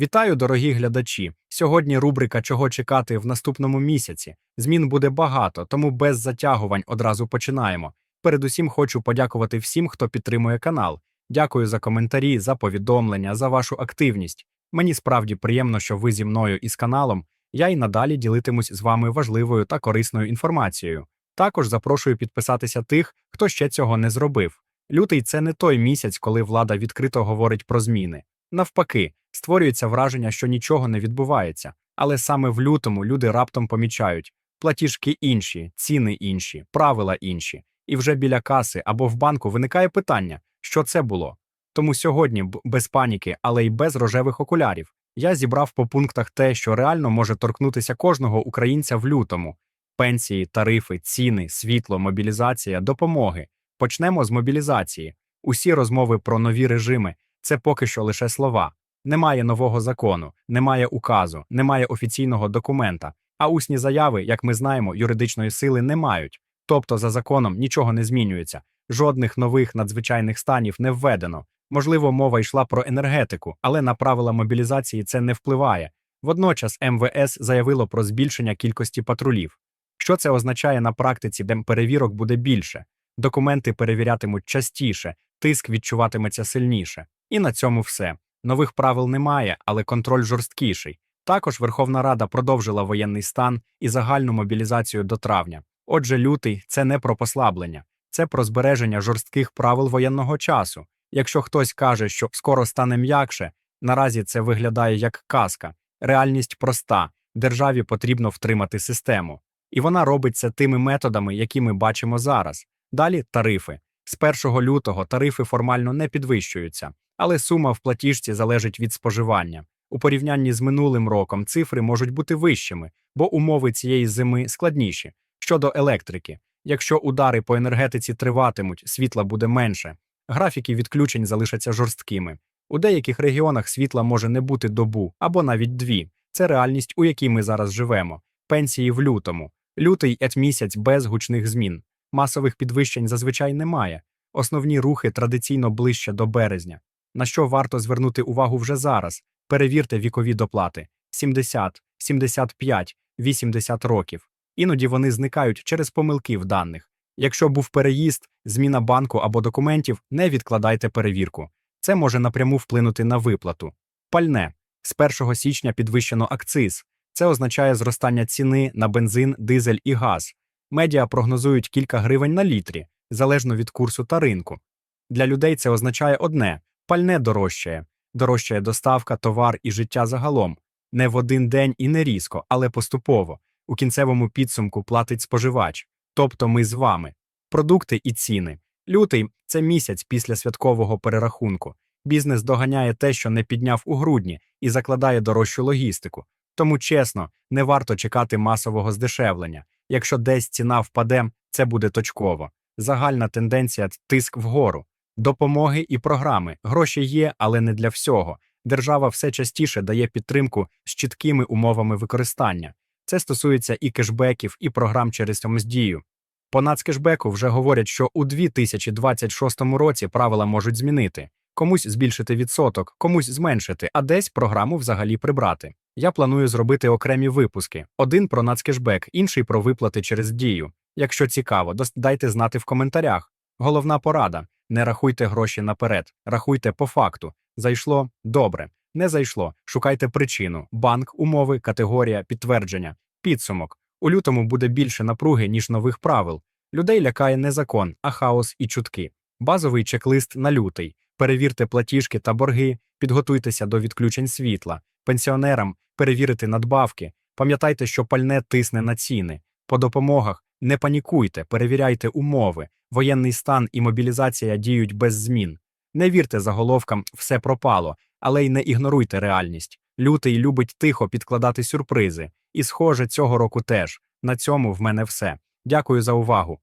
Вітаю, дорогі глядачі! Сьогодні рубрика Чого чекати в наступному місяці. Змін буде багато, тому без затягувань одразу починаємо. Передусім хочу подякувати всім, хто підтримує канал. Дякую за коментарі, за повідомлення, за вашу активність. Мені справді приємно, що ви зі мною і з каналом. Я й надалі ділитимусь з вами важливою та корисною інформацією. Також запрошую підписатися тих, хто ще цього не зробив. Лютий це не той місяць, коли влада відкрито говорить про зміни. Навпаки, створюється враження, що нічого не відбувається, але саме в лютому люди раптом помічають платіжки інші, ціни інші, правила інші, і вже біля каси або в банку виникає питання, що це було. Тому сьогодні, без паніки, але й без рожевих окулярів, я зібрав по пунктах те, що реально може торкнутися кожного українця в лютому: пенсії, тарифи, ціни, світло, мобілізація, допомоги. Почнемо з мобілізації. Усі розмови про нові режими це поки що лише слова. Немає нового закону, немає указу, немає офіційного документа, а усні заяви, як ми знаємо, юридичної сили не мають. Тобто, за законом нічого не змінюється, жодних нових надзвичайних станів не введено. Можливо, мова йшла про енергетику, але на правила мобілізації це не впливає. Водночас МВС заявило про збільшення кількості патрулів. Що це означає на практиці, де перевірок буде більше? Документи перевірятимуть частіше, тиск відчуватиметься сильніше. І на цьому все. Нових правил немає, але контроль жорсткіший. Також Верховна Рада продовжила воєнний стан і загальну мобілізацію до травня. Отже, лютий це не про послаблення, це про збереження жорстких правил воєнного часу. Якщо хтось каже, що скоро стане м'якше, наразі це виглядає як казка. Реальність проста: державі потрібно втримати систему. І вона робить це тими методами, які ми бачимо зараз. Далі тарифи. З 1 лютого тарифи формально не підвищуються, але сума в платіжці залежить від споживання. У порівнянні з минулим роком цифри можуть бути вищими, бо умови цієї зими складніші. Щодо електрики, якщо удари по енергетиці триватимуть, світла буде менше, графіки відключень залишаться жорсткими. У деяких регіонах світла може не бути добу або навіть дві. Це реальність, у якій ми зараз живемо. Пенсії в лютому. Лютий ет місяць без гучних змін. Масових підвищень зазвичай немає. Основні рухи традиційно ближче до березня. На що варто звернути увагу вже зараз? Перевірте вікові доплати 70, 75, 80 років. Іноді вони зникають через помилки в даних. Якщо був переїзд, зміна банку або документів, не відкладайте перевірку. Це може напряму вплинути на виплату. Пальне з 1 січня підвищено акциз. Це означає зростання ціни на бензин, дизель і газ. Медіа прогнозують кілька гривень на літрі, залежно від курсу та ринку. Для людей це означає одне: пальне дорожчає, дорожчає доставка, товар і життя загалом. Не в один день і не різко, але поступово. У кінцевому підсумку платить споживач, тобто ми з вами. Продукти і ціни. Лютий це місяць після святкового перерахунку. Бізнес доганяє те, що не підняв у грудні, і закладає дорожчу логістику. Тому чесно, не варто чекати масового здешевлення. Якщо десь ціна впаде, це буде точково. Загальна тенденція тиск вгору. Допомоги і програми. Гроші є, але не для всього. Держава все частіше дає підтримку з чіткими умовами використання. Це стосується і кешбеків, і програм через Омздію. По нацкешбеку вже говорять, що у 2026 році правила можуть змінити. Комусь збільшити відсоток, комусь зменшити, а десь програму взагалі прибрати. Я планую зробити окремі випуски: один про нацкешбек, інший про виплати через дію. Якщо цікаво, дайте знати в коментарях. Головна порада: не рахуйте гроші наперед, рахуйте по факту. Зайшло добре, не зайшло. Шукайте причину: банк, умови, категорія, підтвердження, підсумок. У лютому буде більше напруги, ніж нових правил. Людей лякає не закон, а хаос і чутки. Базовий чек-лист на лютий. Перевірте платіжки та борги, підготуйтеся до відключень світла, пенсіонерам перевірити надбавки. Пам'ятайте, що пальне тисне на ціни. По допомогах не панікуйте, перевіряйте умови. Воєнний стан і мобілізація діють без змін. Не вірте заголовкам все пропало, але й не ігноруйте реальність. Лютий любить тихо підкладати сюрпризи. І, схоже, цього року теж. На цьому в мене все. Дякую за увагу.